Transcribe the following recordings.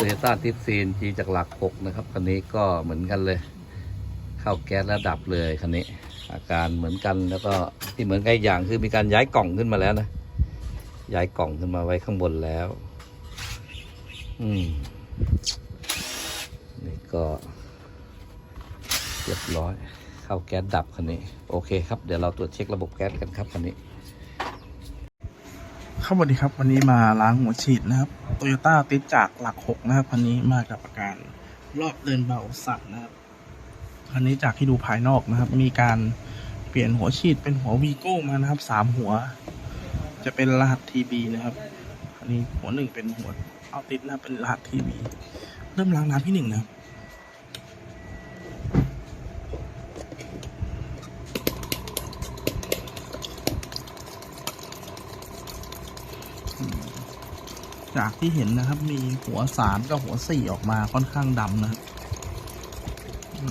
โตโยต้าทิปซีนจีจากหลักหกนะครับคันนี้ก็เหมือนกันเลย เข้าแก๊สระดับเลยคันนี้ อาการเหมือนกันแล้วก็ที่เหมือนกันอีกอย่างคือมีการย้ายกล่องขึ้นมาแล้วนะ ย้ายกล่องขึ้นมาไว้ข้างบนแล้ว อืมนี่ก็เรียบร้อย เข้าแก๊สดับคันนี้ โอเคครับเดี๋ยวเราตรวจเช็คระบบแก๊สกันครับคันนี้ครับสวัสดีครับ วันนี้มาล้างหัวฉีดนะครับ โตโยต้าติดจากหลักหกนะครับคันนี้มากับอาการรอบเดินเบาสั่นนะครับคันนี้จากที่ดูภายนอกนะครับ มีการเปลี่ยนหัวฉีดเป็นหัววีโก้มานะครับสามหัว จะเป็นรหัสทีบีนะครับอันนี้หัวหนึ่งเป็นหัวเอาติดนะครับเป็นรหัสทีบีเริ่มล้างน้ำที่หนึ่งนะครับ จากที่เห็นนะครับ มีหัวสามกับหัวสี่ออกมาค่อนข้างดำนะ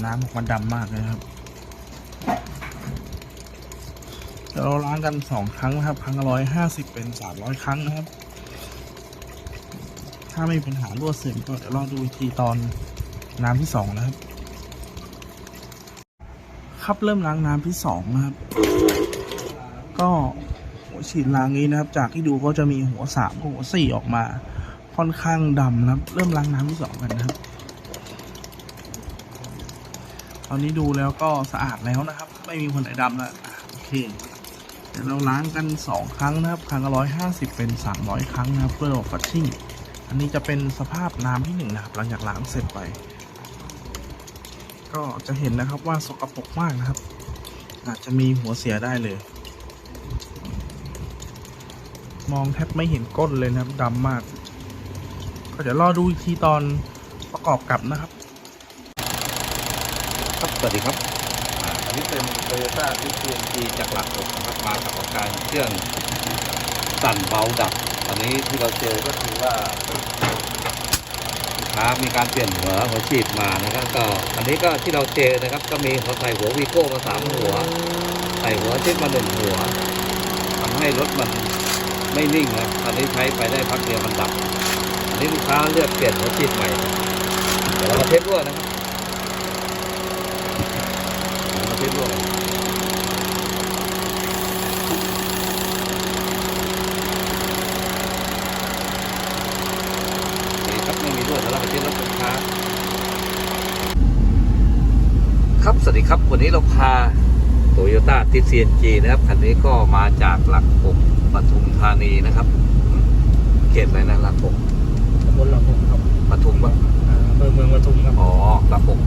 น้ำออกมาดำมากเลยครับเดี๋ยวเราล้างกันสองครั้งนะครับ ครั้งละร้อยห้าสิบเป็นสามร้อยครั้งนะครับ ถ้าไม่มีปัญหารั่วซึมก็เดี๋ยวรอดูอีกทีตอนน้ำที่สองนะครับ ครับเริ่มล้างน้ำที่สองนะครับ ก็ ฉีดล้างนี้นะครับ จากที่ดูก็จะมีหัวสามกับหัวสี่ออกมา ค่อนข้างดำนะครับ เริ่มล้างน้ำที่สองกันนะครับ ตอนนี้ดูแล้วก็สะอาดแล้วนะครับ ไม่มีคนไหนดำแล้วโอเคเดี๋ยวเราล้างกันสองครั้งนะครับ ครั้งละร้อยห้าสิบเป็นสามร้อยครั้งนะครับ เพื่อระบบฟัชชิ่ง อันนี้จะเป็นสภาพน้ำที่หนึ่งนะครับ หลังจากล้างเสร็จไป ก็จะเห็นนะครับว่าสกปรกมากนะครับ อาจจะมีหัวเสียได้เลย มองแทบไม่เห็นก้นเลยนะครับดำมาก ก็เดี๋ยวรอดูอีกทีตอนประกอบกับนะครับครับสวัสดีครับอันนี้เป็น Toyota t i p c g จากหลักหกนะครับมากับอาการเครื่องสั่นเบาดับ อันนี้ที่เราเจอก็คือว่าลูกค้ามีการเปลี่ยนหัวหัวฉีดมานะครับก็อันนี้ก็ที่เราเจอนะครับ ก็มีเขาใส่หัววีโก้มาสามหัว ใส่หัวชิดมาหนึ่งหัวทำให้รถมัน ไม่นิ่งนะอันนี้ใช้ไปได้พักเดียวมันดับ อันนี้ลูกค้าเลือกเปลี่ยนหัวฉีดใหม่ เดี๋ยวเรามาเทสด้วนะครับมาเทสด้วนี่ครับไม่มีด้วยแล้วเราไปเทสรถสินค้าครับ สวัสดีครับ วันนี้เราพาโตโยต้าติซีนจีนะครับ คันนี้ก็มาจากหลักหก ปทุมธานีนะครับอืมเขตอะไรนะหลักหกตำบลหลักหกครับปทุมปะอำเภอเมืองปทุมครับ อ๋อหลักหก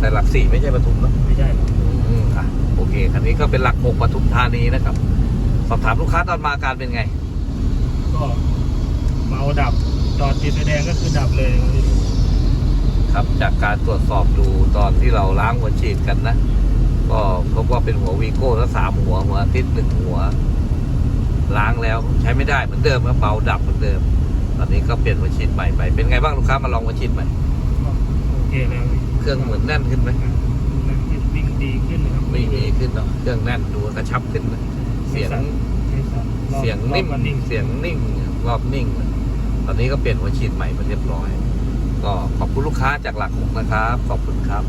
แต่หลักสี่ไม่ใช่ปทุมเนอะไม่ใช่ครับอืมอะโอเค คันนี้ก็เป็นหลักหกปทุมธานีนะครับ สอบถามลูกค้าตอนมาอาการเป็นไง ก็เมาดับจอดติดไฟแดงก็คือดับเลยครับ จากการตรวจสอบดูตอนที่เราล้างหัวฉีดกันนะ ก็พบว่าเป็นหัววีโก้แล้วสามหัวหัวอาทิตย์หนึ่งหัว ล้างแล้วใช้ไม่ได้เหมือนเดิมครับเบาดับเหมือนเดิม ตอนนี้ก็เปลี่ยนหัวฉีดใหม่ไปเป็นไงบ้างลูกค้ามาลองหัวฉีดใหม่ก็โอเคแล้วเครื่องเหมือนแน่นขึ้นไหมวิ่งดีขึ้นนะครับไม่มีขึ้นเนาะเครื่องแน่นดูกระชับขึ้นนะเสียงไม่สั่นรอบเสียงนิ่มรอบก็นิ่งเสียงนิ่งรอบนิ่ง ตอนนี้ก็เปลี่ยนหัวฉีดใหม่มาเรียบร้อย ก็ขอบคุณลูกค้าจากหลักหกนะครับ ขอบคุณครับ